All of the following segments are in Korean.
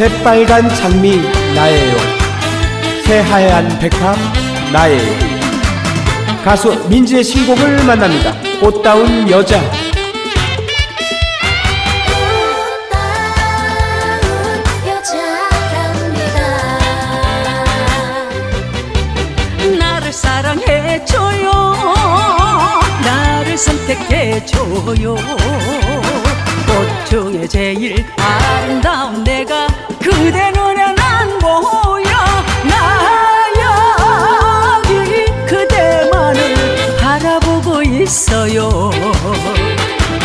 새빨간 장미 나예요. 새하얀 백합 나예요. 가수 민지의 신곡을 만납니다. 꽃다운 여자. 선택해줘요 꽃 중에 제일 아름다운 내가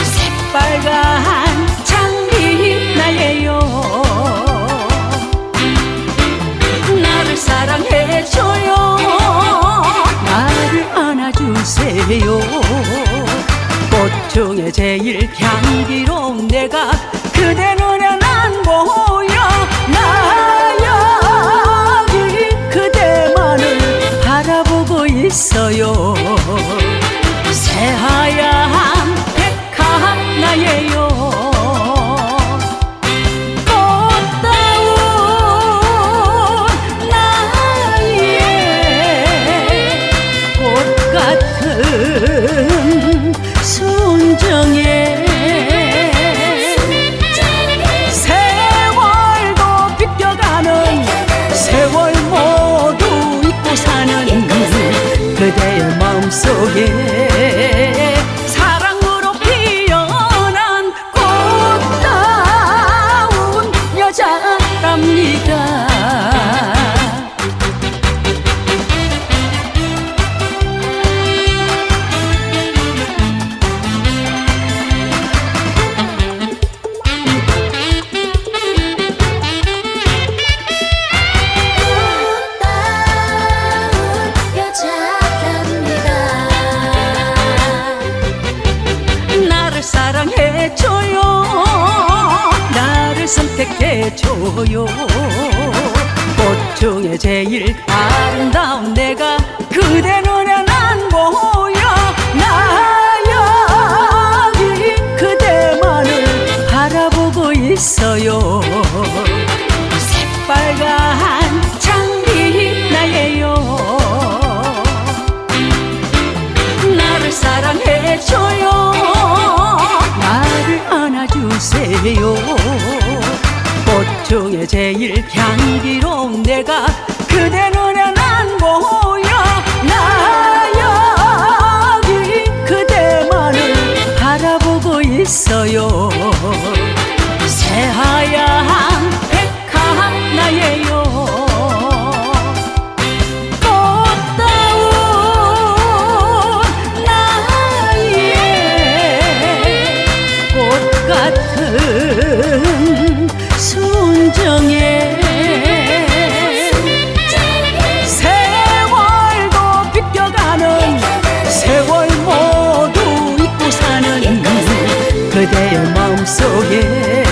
새빨간 장미 나예요. 나를 사랑해줘요. 나를 안아주세요. 꽃 중에 제일 향기로운 내가 그대의 마음속에 해줘요. 꽃 중에 제일 아름다운 내가 그대 눈에 난 보여 나 여기 그대만을 바라보고 있어요 제일 향기로운 내가 그대 눈에 난 보여 나 여기 그대만을 바라보고 있어요. 새하 그대여 마음속에